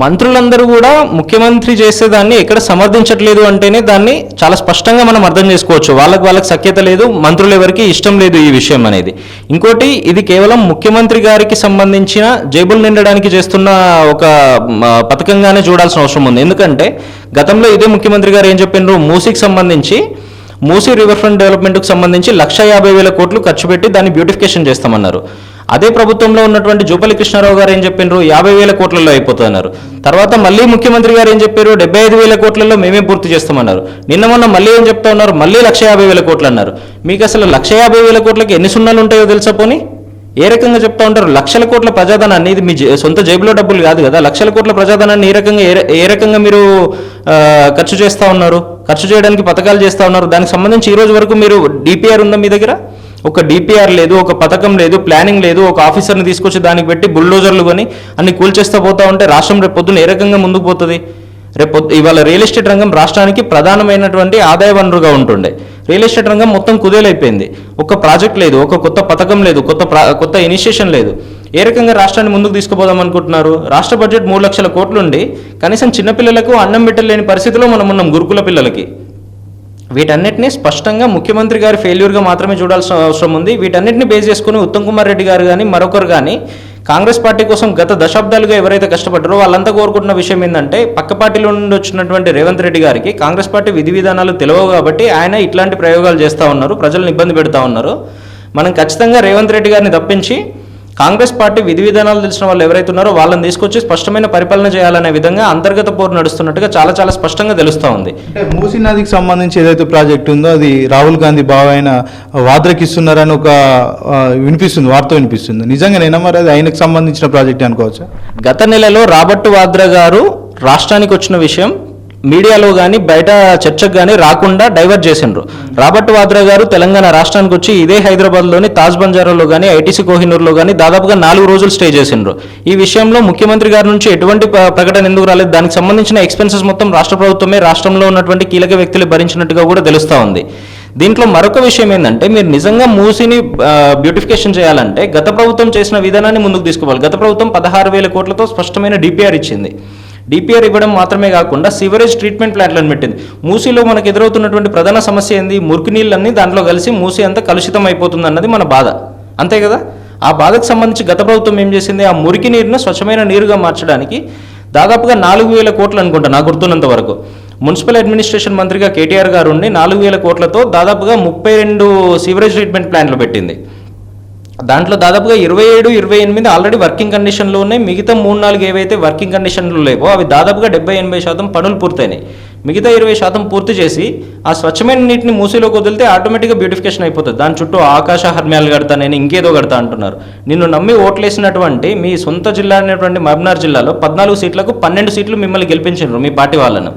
S2: మంత్రులందరూ కూడా ముఖ్యమంత్రి చేసేదాన్ని ఎక్కడ సమర్థించట్లేదు అంటేనే దాన్ని చాలా స్పష్టంగా మనం అర్థం చేసుకోవచ్చు. వాళ్ళకి వాళ్ళకి సఖ్యత లేదు మంత్రులు ఎవరికి ఇష్టం లేదు ఈ విషయం అనేది. ఇంకోటి ఇది కేవలం ముఖ్యమంత్రి గారికి సంబంధించిన జేబులు నిండడానికి చేస్తున్న ఒక పథకంగానే చూడాల్సిన అవసరం ఉంది. ఎందుకంటే గతంలో ఇదే ముఖ్యమంత్రి గారు ఏం చెప్పినారు మూసీకి సంబంధించి మూసీ రివర్ ఫ్రంట్ డెవలప్మెంట్కి సంబంధించి లక్ష యాభై వేల కోట్లు ఖర్చు పెట్టి దాన్ని బ్యూటిఫికేషన్ చేస్తామన్నారు. అదే ప్రభుత్వంలో ఉన్నటువంటి జూపల్లి కృష్ణారావు గారు ఏం చెప్పినారు? యాభై వేల కోట్లలో అయిపోతున్నారు తర్వాత మళ్ళీ ముఖ్యమంత్రి గారు ఏం చెప్పారు? డెబ్బై ఐదు వేల కోట్లలో మేమే పూర్తి చేస్తామన్నారు. నిన్న మొన్న మళ్ళీ ఏం చెప్తా ఉన్నారు? మళ్ళీ లక్ష యాభై వేల కోట్లు అన్నారు మీకు అసలు లక్ష యాభై వేల కోట్లకి ఎన్ని సున్నాలు ఉంటాయో తెలుసా పోనీ? ఏ రకంగా చెప్తా ఉంటారు? లక్షల కోట్ల ప్రజాధనాన్ని ఇది మీ సొంత జేబులో డబ్బులు కాదు కదా. లక్షల కోట్ల ప్రజాధనాన్ని ఏ రకంగా ఏ ఏ రకంగా మీరు ఖర్చు చేస్తూ ఉన్నారు? ఖర్చు చేయడానికి పథకాలు చేస్తూ ఉన్నారు? దానికి సంబంధించి ఈ రోజు వరకు మీరు డిపిఆర్ ఉందా మీ దగ్గర? ఒక డిపిఆర్ లేదు ఒక పథకం లేదు ప్లానింగ్ లేదు ఒక ఆఫీసర్ని తీసుకొచ్చి దానికి పెట్టి బుల్డోజర్లు కొని అన్ని కూల్చేస్తా పోతా ఉంటే రాష్ట్రం రేపు పొద్దున ఏ రకంగా ముందుకు పోతుంది? రేపు పొద్దు- ఇవాళ రియల్ ఎస్టేట్ రంగం రాష్ట్రానికి ప్రధానమైనటువంటి ఆదాయ వనరుగా ఉంటుండే. రియల్ ఎస్టేట్ రంగం మొత్తం కుదేలైపోయింది. ఒక ప్రాజెక్ట్ లేదు ఒక కొత్త పథకం లేదు కొత్త ప్రా- కొత్త ఇనిషియేషన్ లేదు. ఏ రకంగా రాష్ట్రాన్ని ముందుకు తీసుకుపోదాం అనుకుంటున్నారు? రాష్ట్ర బడ్జెట్ మూడు లక్షల కోట్లుండి కనీసం చిన్నపిల్లలకు అన్నం పెట్టలేని పరిస్థితిలో మనం ఉన్నాం గురుకుల పిల్లలకి. వీటన్నిటిని స్పష్టంగా ముఖ్యమంత్రి గారి ఫెయిల్యూర్గా మాత్రమే చూడాల్సిన అవసరం ఉంది. వీటన్నిటిని బేస్ చేసుకుని ఉత్తమ్ కుమార్ రెడ్డి గారు కానీ మరొకరు కానీ కాంగ్రెస్ పార్టీ కోసం గత దశాబ్దాలుగా ఎవరైతే కష్టపడ్డారో వాళ్ళంతా కోరుకుంటున్న విషయం ఏంటంటే పక్క పార్టీలో నుండి వచ్చినటువంటి రేవంత్ రెడ్డి గారికి కాంగ్రెస్ పార్టీ విధి విధానాలు తెలియవు కాబట్టి ఆయన ఇట్లాంటి ప్రయోగాలు చేస్తూ ఉన్నారు ప్రజలను ఇబ్బంది పెడతా ఉన్నారు. మనం ఖచ్చితంగా రేవంత్ రెడ్డి గారిని తప్పించి కాంగ్రెస్ పార్టీ విధి విధానాలు తెలిసిన వాళ్ళు ఎవరైతే ఉన్నారో వాళ్ళని తీసుకొచ్చి స్పష్టమైన పరిపాలన చేయాలనే విధంగా అంతర్గత పోరు నడుస్తున్నట్టుగా చాలా చాలా స్పష్టంగా తెలుస్తూ ఉంది.
S1: మూసీ నదికి సంబంధించి ఏదైతే ప్రాజెక్ట్ ఉందో అది రాహుల్ గాంధీ బావ అయిన వాద్రకి ఇస్తున్నారని ఒక వినిపిస్తుంది వార్త వినిపిస్తుంది. నిజంగానేనా మరి అది ఆయనకు సంబంధించిన ప్రాజెక్ట్ అనుకోవచ్చా?
S2: గత నెలలో రాబర్ట్ వాద్రా గారు రాష్ట్రానికి వచ్చిన విషయం మీడియాలో కానీ బయట చర్చకు కానీ రాకుండా డైవర్ట్ చేసిండ్రు. రాబర్ట్ వాద్రా గారు తెలంగాణ రాష్ట్రానికి వచ్చి ఇదే హైదరాబాద్లోని తాజ్ బంజారాలో కానీ ఐటీసీ కోహినూర్లో కానీ దాదాపుగా నాలుగు రోజులు స్టే చేసిండ్రు. ఈ విషయంలో ముఖ్యమంత్రి గారి నుంచి ఎటువంటి ప్రకటన ఎందుకు రాలేదు? దానికి సంబంధించిన ఎక్స్పెన్సెస్ మొత్తం రాష్ట్ర ప్రభుత్వమే రాష్ట్రంలో ఉన్నటువంటి కీలక వ్యక్తులు భరించినట్టుగా కూడా తెలుస్తూ ఉంది. దీంట్లో మరొక విషయం ఏంటంటే మీరు నిజంగా మూసీని బ్యూటిఫికేషన్ చేయాలంటే గత ప్రభుత్వం చేసిన విధానాన్ని ముందుకు తీసుకోవాలి. గత ప్రభుత్వం పదహారు వేల కోట్లతో స్పష్టమైన డిపిఆర్ ఇచ్చింది. డిపిఆర్ ఇవ్వడం మాత్రమే కాకుండా సివరేజ్ ట్రీట్మెంట్ ప్లాంట్లను పెట్టింది. మూసీలో మనకు ఎదురవుతున్నటువంటి ప్రధాన సమస్య ఏంది? మురికి నీళ్ళన్నీ దాంట్లో కలిసి మూసీ అంతా కలుషితం అయిపోతుంది అన్నది మన బాధ. అంతే కదా? ఆ బాధకు సంబంధించి గత ప్రభుత్వం ఏం చేసింది? ఆ మురికి నీరును స్వచ్ఛమైన నీరుగా మార్చడానికి దాదాపుగా నాలుగు వేల కోట్లు అనుకుంటా నాకు గుర్తున్నంత వరకు. మున్సిపల్ అడ్మినిస్ట్రేషన్ మంత్రిగా కేటీఆర్ గారు ఉండి నాలుగు వేల కోట్లతో దాదాపుగా ముప్పై రెండు సీవరేజ్ ట్రీట్మెంట్ ప్లాంట్లు పెట్టింది. దాంట్లో దాదాపుగా ఇరవై ఏడు ఇరవై ఎనిమిది ఆల్రెడీ వర్కింగ్ కండిషన్లో ఉన్నాయి. మిగతా మూడు నాలుగు ఏవైతే వర్కింగ్ కండిషన్లు లేవో అవి దాదాపుగా డెబ్బై ఎనభై శాతం పనులు పూర్తయినాయి. మిగతా ఇరవై శాతం పూర్తి చేసి ఆ స్వచ్ఛమైన నీటిని మూసీలోకి వదిలితే ఆటోమేటిక్గా బ్యూటిఫికేషన్ అయిపోతుంది. దాని చుట్టూ ఆకాశ హర్మ్యాలు కడతా నేను ఇంకేదో కడతా అంటున్నారు. నిన్ను నమ్మి ఓట్లేసినటువంటి మీ సొంత జిల్లా అనేటువంటి మహబూబ్నగర్ జిల్లాలో పద్నాలుగు సీట్లకు పన్నెండు సీట్లు మిమ్మల్ని గెలిపించారు మీ పార్టీ వాళ్ళను.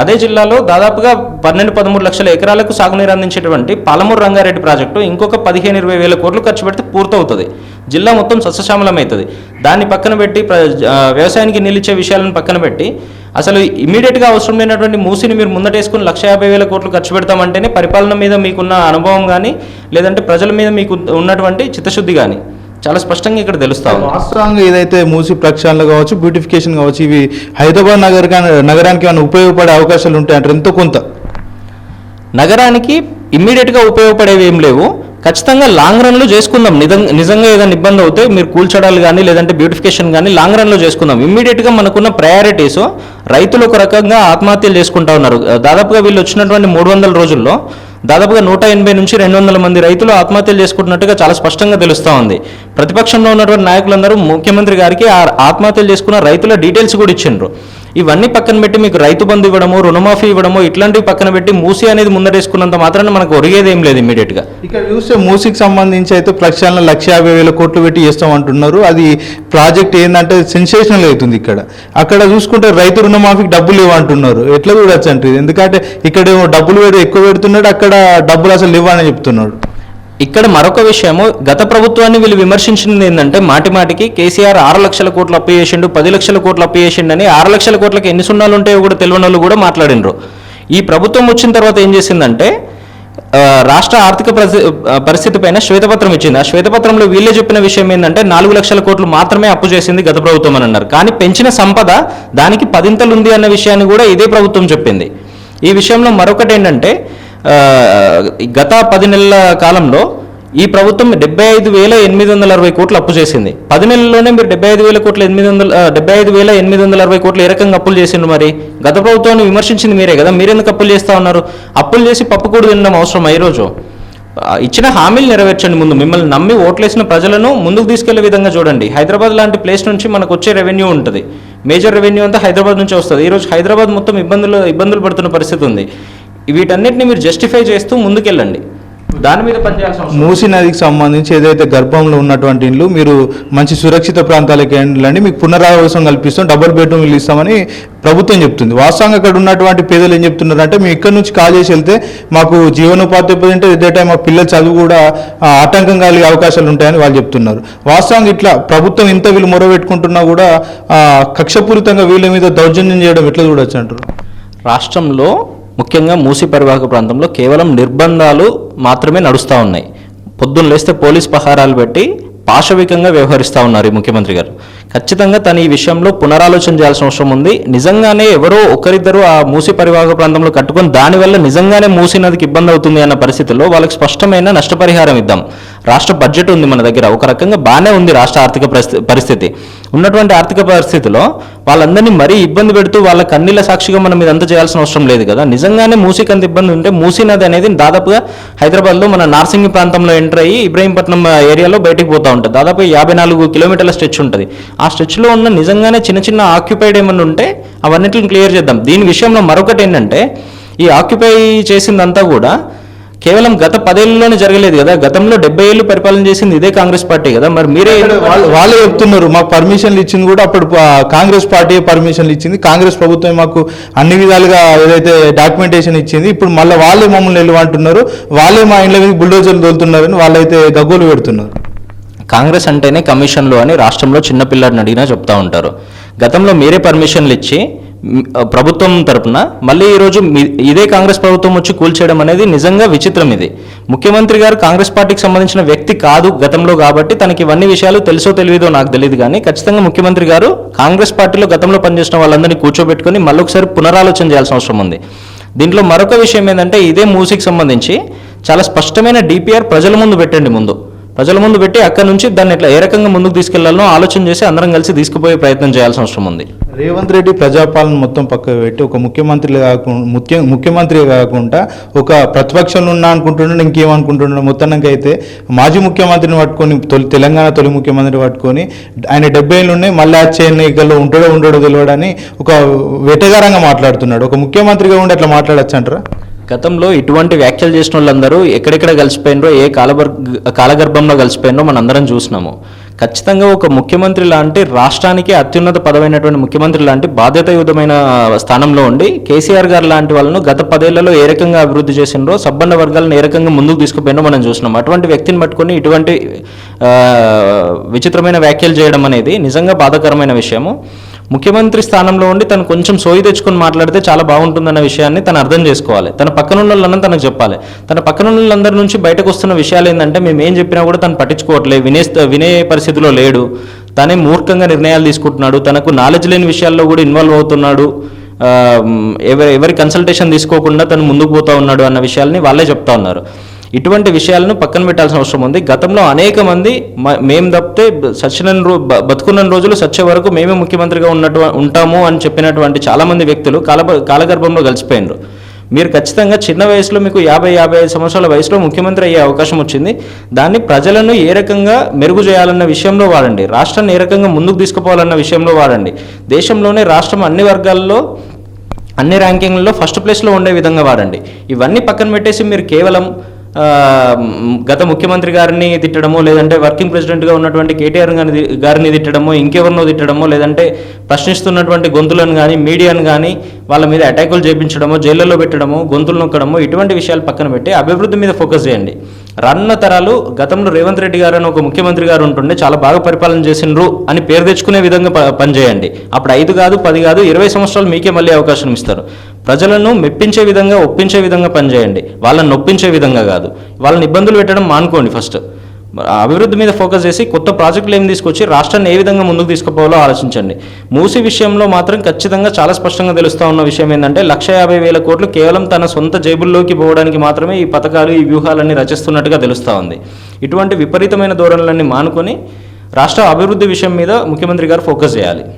S2: అదే జిల్లాలో దాదాపుగా పన్నెండు పదమూడు లక్షల ఎకరాలకు సాగునీరు అందించేటువంటి పాలమూరు రంగారెడ్డి ప్రాజెక్టు ఇంకొక పదిహేను ఇరవై వేల కోట్లు ఖర్చు పెడితే పూర్తవుతుంది. జిల్లా మొత్తం సస్యశ్యామలం అవుతుంది దాన్ని పక్కన పెట్టి వ్యవసాయానికి నిలిచే విషయాలను పక్కన పెట్టి అసలు ఇమీడియట్గా అవసరం లేనటువంటి మూసిని మీరు ముందటేసుకుని లక్ష యాభై వేల కోట్లు ఖర్చు పెడతామంటేనే పరిపాలన మీద మీకున్న అనుభవం కానీ లేదంటే ప్రజల మీద మీకు ఉన్నటువంటి చిత్తశుద్ధి కానీ చాలా స్పష్టంగా ఇక్కడ తెలుస్తా ఉంది.
S1: వాస్తవంగా ఏదైతే మూసి ప్రక్షాళన కావచ్చు బ్యూటిఫికేషన్ కావచ్చు ఇవి హైదరాబాద్ నగర నగరానికి ఏమైనా ఉపయోగపడే అవకాశాలు ఉంటాయంటారు ఎంతో కొంత.
S2: నగరానికి ఇమ్మీడియట్గా ఉపయోగపడేవి ఏం లేవు. ఖచ్చితంగా లాంగ్ రన్లో చేసుకుందాం. నిజం నిజంగా ఏదైనా ఇబ్బంది అవుతే మీరు కూల్చడాలు కానీ లేదంటే బ్యూటిఫికేషన్ కానీ లాంగ్ రన్లో చేసుకుందాం. ఇమ్మీడియట్గా మనకున్న ప్రయారిటీస్ రైతులు ఒక రకంగా ఆత్మహత్యలు చేసుకుంటా ఉన్నారు. దాదాపుగా వీళ్ళు వచ్చినటువంటి మూడు వందల రోజుల్లో దాదాపుగా నూట ఎనభై నుంచి రెండు వందల మంది రైతులు ఆత్మహత్యలు చేసుకుంటున్నట్టుగా చాలా స్పష్టంగా తెలుస్తూ ఉంది. ప్రతిపక్షంలో ఉన్నటువంటి నాయకులందరూ ముఖ్యమంత్రి గారికి ఆ ఆత్మహత్యలు చేసుకున్న రైతుల డీటెయిల్స్ కూడా ఇచ్చిండ్రు. ఇవన్నీ పక్కన పెట్టి మీకు రైతు బంధు ఇవ్వడము రుణమాఫీ ఇవ్వడము ఇట్లాంటివి పక్కన పెట్టి మూసి అనేది ముందరేసుకున్నంత మాత్రాన మనకు ఒరిగేది ఏం లేదు ఇమీడియట్గా
S1: ఇక్కడ చూస్తే మూసికి సంబంధించి అయితే ప్రక్షాళన లక్ష యాభై వేల కోట్లు పెట్టి చేస్తాం అంటున్నారు అది ప్రాజెక్ట్ ఏంటంటే సెన్సేషనల్ అవుతుంది ఇక్కడ. అక్కడ చూసుకుంటే రైతు రుణమాఫీకి డబ్బులు ఇవ్వంటున్నారు ఎట్లా చూడొచ్చు అంటే ఎందుకంటే ఇక్కడ డబ్బులు ఎక్కువ పెడుతున్నాడు అక్కడ డబ్బులు అసలు ఇవ్వని చెప్తున్నాడు.
S2: ఇక్కడ మరొక విషయము గత ప్రభుత్వాన్ని వీళ్ళు విమర్శించింది ఏంటంటే మాటి మాటికి కేసీఆర్ ఆరు లక్షల కోట్లు అప్పు చేసిండు పది లక్షల కోట్లు అప్పు చేసిండు అని ఆరు లక్షల కోట్లకి ఎన్ని సున్నాలు ఉంటాయో కూడా తెలియని వాళ్ళు కూడా మాట్లాడినరు. ఈ ప్రభుత్వం వచ్చిన తర్వాత ఏం చేసిందంటే రాష్ట్ర ఆర్థిక పరిస్థితి పైన శ్వేతపత్రం ఇచ్చింది. ఆ శ్వేతపత్రంలో వీళ్ళే చెప్పిన విషయం ఏంటంటే నాలుగు లక్షల కోట్లు మాత్రమే అప్పు చేసింది గత ప్రభుత్వం అని అన్నారు. కానీ పెంచిన సంపద దానికి పదింతలు ఉంది అన్న విషయాన్ని కూడా ఇదే ప్రభుత్వం చెప్పింది. ఈ విషయంలో మరొకటి ఏంటంటే గత పది నెలల కాలంలో ఈ ప్రభుత్వం డెబ్బై ఐదు వేల ఎనిమిది వందల అరవై కోట్లు అప్పు చేసింది. పది నెలల్లోనే మీరు డెబ్బై ఐదు వేల కోట్ల ఎనిమిది వందల డెబ్బై ఐదు వేల ఎనిమిది వందల అరవై కోట్లు ఏ రకంగా అప్పులు చేసిండు మరి? గత ప్రభుత్వాన్ని విమర్శించింది మీరే కదా మీరెందుకు అప్పులు చేస్తా ఉన్నారు? అప్పులు చేసి పప్పు కూడా తినడం అవసరం ఈ రోజు? ఇచ్చిన హామీలు నెరవేర్చండి ముందు మిమ్మల్ని నమ్మి ఓట్లేసిన ప్రజలను ముందుకు తీసుకెళ్ళే విధంగా చూడండి. హైదరాబాద్ లాంటి ప్లేస్ నుంచి మనకు వచ్చే రెవెన్యూ ఉంటుంది. మేజర్ రెవెన్యూ అంతా హైదరాబాద్ నుంచి వస్తుంది. ఈరోజు హైదరాబాద్ మొత్తం ఇబ్బందులు ఇబ్బందులు పడుతున్న పరిస్థితి ఉంది. వీటన్నిటిని మీరు జస్టిఫై చేస్తూ ముందుకెళ్ళండి. దాని మీద పనిచేయాల్సిన
S1: మూసీ నదికి సంబంధించి ఏదైతే గర్భంలో ఉన్నటువంటి ఇండ్లు మీరు మంచి సురక్షిత ప్రాంతాలకి వెళ్ళండి. మీకు పునరావాసం కల్పిస్తాం డబుల్ బెడ్రూమ్ ఇల్లు ఇస్తామని ప్రభుత్వం చెప్తుంది. వాస్తవంగా అక్కడ ఉన్నటువంటి పేదలు ఏం చెప్తున్నారు అంటే మేము ఇక్కడ నుంచి కాల్ చేసి వెళ్తే మాకు జీవనోపాధి దెబ్బతింటే ఇదే టైం మా పిల్లల చదువు కూడా ఆటంకం కలిగే అవకాశాలు ఉంటాయని వాళ్ళు చెప్తున్నారు. వాస్తవంగా ఇట్లా ప్రభుత్వం ఇంత వీళ్ళు మొరబెట్టుకుంటున్నా కూడా కక్షపూరితంగా వీళ్ళ మీద దౌర్జన్యం చేయడం ఎట్లా చూడొచ్చు అంటారు?
S2: రాష్ట్రంలో ముఖ్యంగా మూసి పరివాహక ప్రాంతంలో కేవలం నిర్బంధాలు మాత్రమే నడుస్తూ ఉన్నాయి. పొద్దున్న లేస్తే పోలీస్ పహారాలు పెట్టి పాశవికంగా వ్యవహరిస్తూ ఉన్నారు ఈ ముఖ్యమంత్రి గారు. ఖచ్చితంగా తను ఈ విషయంలో పునరాలోచన చేయాల్సిన అవసరం ఉంది. నిజంగానే ఎవరో ఒకరిద్దరు ఆ మూసి పరివాహక ప్రాంతంలో కట్టుకొని దానివల్ల నిజంగానే మూసి నదికి ఇబ్బంది అవుతుంది అన్న పరిస్థితుల్లో వాళ్ళకి స్పష్టమైన నష్టపరిహారం ఇద్దాం. రాష్ట్ర బడ్జెట్ ఉంది మన దగ్గర. ఒక రకంగా బాగానే ఉంది రాష్ట్ర ఆర్థిక పరిస్థితి పరిస్థితి. ఉన్నటువంటి ఆర్థిక పరిస్థితిలో వాళ్ళందరినీ మరీ ఇబ్బంది పెడుతూ వాళ్ళ కన్నీళ్ళ సాక్షిగా మనం ఇదంతా చేయాల్సిన అవసరం లేదు కదా. నిజంగానే మూసీకి అంత ఇబ్బంది ఉంటే మూసీ నది అనేది దాదాపుగా హైదరాబాద్లో మన నార్సింగి ప్రాంతంలో ఎంటర్ అయ్యి ఇబ్రహీంపట్నం ఏరియాలో బయటికి పోతూ ఉంటుంది. దాదాపు యాభై నాలుగు కిలోమీటర్ల స్ట్రెచ్ ఉంటుంది. ఆ స్ట్రెచ్లో ఉన్న నిజంగానే చిన్న చిన్న ఆక్యుపైడ్ ఏమన్నా ఉంటే అవన్నిటిని క్లియర్ చేద్దాం. దీని విషయంలో మరొకటి ఏంటంటే ఈ ఆక్యుపై చేసిందంతా కూడా కేవలం గత పదేళ్ళలోనే జరగలేదు కదా? గతంలో డెబ్బై ఏళ్ళు పరిపాలన చేసింది ఇదే కాంగ్రెస్ పార్టీ కదా? మరి మీరే
S1: వాళ్ళు చెప్తున్నారు. మాకు పర్మిషన్లు ఇచ్చింది కూడా అప్పుడు కాంగ్రెస్ పార్టీ పర్మిషన్లు ఇచ్చింది. కాంగ్రెస్ ప్రభుత్వం మాకు అన్ని విధాలుగా ఏదైతే డాక్యుమెంటేషన్ ఇచ్చింది ఇప్పుడు మళ్ళీ వాళ్ళే మమ్మల్ని నిలవంటున్నారు. వాళ్ళే మా ఇండ్ల మీద బుల్డోజర్లు తోలుతున్నారని వాళ్ళైతే గగ్గోలు పెడుతున్నారు.
S2: కాంగ్రెస్ అంటేనే కమిషన్లు అని రాష్ట్రంలో చిన్నపిల్లాడిని అడిగినా చెప్తా ఉంటారు. గతంలో మీరే పర్మిషన్లు ఇచ్చి ప్రభుత్వం తరపున మళ్ళీ ఈరోజు ఇదే కాంగ్రెస్ ప్రభుత్వం వచ్చి కూల్చేయడం అనేది నిజంగా విచిత్రం ఇది. ముఖ్యమంత్రి గారు కాంగ్రెస్ పార్టీకి సంబంధించిన వ్యక్తి కాదు గతంలో కాబట్టి తనకి ఇవన్నీ విషయాలు తెలుసో తెలియదో నాకు తెలియదు కానీ ఖచ్చితంగా ముఖ్యమంత్రి గారు కాంగ్రెస్ పార్టీలో గతంలో పనిచేసిన వాళ్ళందరినీ కూర్చోబెట్టుకుని మళ్ళొకసారి పునరాలోచన చేయాల్సిన అవసరం ఉంది. దీంట్లో మరొక విషయం ఏంటంటే ఇదే మూసీకి సంబంధించి చాలా స్పష్టమైన డిపిఆర్ ప్రజల ముందు పెట్టండి ముందు. ప్రజల ముందు పెట్టి అక్కడ నుంచి దాన్ని ఎట్లా ఏ రకంగా ముందుకు తీసుకెళ్ళాలో ఆలోచన చేసి అందరం కలిసి తీసుకుపోయే ప్రయత్నం చేయాల్సిన అవసరం ఉంది.
S1: రేవంత్ రెడ్డి ప్రజాపాలన మొత్తం పక్క పెట్టి ఒక ముఖ్యమంత్రి కాకుండా ముఖ్య ముఖ్యమంత్రి కాకుండా ఒక ప్రతిపక్షంలో ఉన్నా అనుకుంటున్నాడు ఇంకేమనుకుంటున్నాడు మొత్తానికి అయితే మాజీ ముఖ్యమంత్రిని పట్టుకొని తొలి తెలంగాణ తొలి ముఖ్యమంత్రి పట్టుకొని ఆయన డెబ్బై ఏళ్ళు ఉన్నాయి మళ్ళీ వచ్చే ఎన్నికల్లో ఉంటాడో ఉండడో తెలియడని ఒక వెటగారంగా మాట్లాడుతున్నాడు. ఒక ముఖ్యమంత్రిగా ఉండి అట్లా మాట్లాడచ్చు అంటారా
S2: గతంలో ఇటువంటి వ్యాఖ్యలు చేసిన వాళ్ళందరూ ఎక్కడెక్కడ కలిసిపోయినరో ఏ కాలబర్ కాలగర్భంలో కలిసిపోయినో మనం అందరం చూసినాము. ఖచ్చితంగా ఒక ముఖ్యమంత్రి లాంటి రాష్ట్రానికి అత్యున్నత పదవైనటువంటి ముఖ్యమంత్రి లాంటి బాధ్యతాయుతమైన స్థానంలో ఉండి కేసీఆర్ గారు లాంటి వాళ్ళను గత పదేళ్ళలో ఏ రకంగా అభివృద్ధి చేసినో సబ్బండ వర్గాలను ఏ రకంగా ముందుకు తీసుకుపోయినో మనం చూసినాం అటువంటి వ్యక్తిని పట్టుకొని ఇటువంటి విచిత్రమైన వ్యాఖ్యలు చేయడం అనేది నిజంగా బాధాకరమైన విషయము. ముఖ్యమంత్రి స్థానంలో ఉండి తను కొంచెం సోయి తెచ్చుకొని మాట్లాడితే చాలా బాగుంటుందన్న విషయాన్ని తను అర్థం చేసుకోవాలి. తన పక్కన ఉన్న తనకు చెప్పాలి. తన పక్కన వాళ్ళందరి నుంచి బయటకు వస్తున్న విషయాలు ఏంటంటే మేము ఏం చెప్పినా కూడా తను పట్టించుకోవట్లేదు. వినే వినే పరిస్థితిలో లేడు. తనే మూర్ఖంగా నిర్ణయాలు తీసుకుంటున్నాడు. తనకు నాలెడ్జ్ లేని విషయాల్లో కూడా ఇన్వాల్వ్ అవుతున్నాడు. ఎవరి ఎవరి కన్సల్టేషన్ తీసుకోకుండా తను ముందుకు పోతా ఉన్నాడు అన్న విషయాల్ని వాళ్ళే చెప్తా ఉన్నారు. ఇటువంటి విషయాలను పక్కన పెట్టాల్సిన అవసరం ఉంది. గతంలో అనేక మంది మ- మేము తప్పితే సచిన రో బ- బతుకున్న రోజులు సచ్చే వరకు మేమే ముఖ్యమంత్రిగా ఉన్నట్టు ఉంటాము అని చెప్పినటువంటి చాలామంది వ్యక్తులు కాల కాలగర్భంలో కలిసిపోయినారు. మీరు ఖచ్చితంగా చిన్న వయసులో మీకు యాభై యాభై ఐదు సంవత్సరాల వయసులో ముఖ్యమంత్రి అయ్యే అవకాశం వచ్చింది. దాన్ని ప్రజలను ఏ రకంగా మెరుగు చేయాలన్న విషయంలో వాడండి. రాష్ట్రాన్ని ఏ రకంగా ముందుకు తీసుకుపోవాలన్న విషయంలో వాడండి. దేశంలోనే రాష్ట్రం అన్ని వర్గాల్లో అన్ని ర్యాంకింగ్లలో ఫస్ట్ ప్లేస్లో ఉండే విధంగా వాడండి. ఇవన్నీ పక్కన పెట్టేసి మీరు కేవలం గత ముఖ్యమంత్రి గారిని తిట్టడమో లేదంటే వర్కింగ్ ప్రెసిడెంట్గా ఉన్నటువంటి కేటీఆర్ గారిని గారిని తిట్టడమో ఇంకెవరినో తిట్టడమో లేదంటే ప్రశ్నిస్తున్నటువంటి గొంతులను కానీ మీడియాను కానీ వాళ్ళ మీద అటాకులు చేయించడమో జైళ్ళల్లో పెట్టడమో గొంతులు నొక్కడమో ఇటువంటి విషయాలు పక్కన పెట్టి అభివృద్ధి మీద ఫోకస్ చేయండి. రానున్న తరాలు గతంలో రేవంత్ రెడ్డి గారు అని ఒక ముఖ్యమంత్రి గారు ఉంటుండే చాలా బాగా పరిపాలన చేసిండ్రు అని పేరు తెచ్చుకునే విధంగా పనిచేయండి. అప్పుడు ఐదు కాదు పది కాదు ఇరవై సంవత్సరాలు మీకే మళ్ళీ అవకాశం ఇస్తారు. ప్రజలను మెప్పించే విధంగా ఒప్పించే విధంగా పనిచేయండి. వాళ్ళని నొప్పించే విధంగా కాదు. వాళ్ళని ఇబ్బందులు పెట్టడం మానుకోండి ఫస్ట్. అభివృద్ధి మీద ఫోకస్ చేసి కొత్త ప్రాజెక్టులు ఏం తీసుకొచ్చి రాష్ట్రాన్ని ఏ విధంగా ముందుకు తీసుకుపోవాలో ఆలోచించండి. మూసి విషయంలో మాత్రం ఖచ్చితంగా చాలా స్పష్టంగా తెలుస్తూ ఉన్న విషయం ఏంటంటే లక్ష యాభై వేల కోట్లు కేవలం తన సొంత జేబుల్లోకి పోవడానికి మాత్రమే ఈ పథకాలు ఈ వ్యూహాలన్నీ రచిస్తున్నట్టుగా తెలుస్తూ ఉంది. ఇటువంటి విపరీతమైన ధోరణులన్నీ మానుకొని రాష్ట్ర అభివృద్ధి విషయం మీద ముఖ్యమంత్రి గారు ఫోకస్ చేయాలి.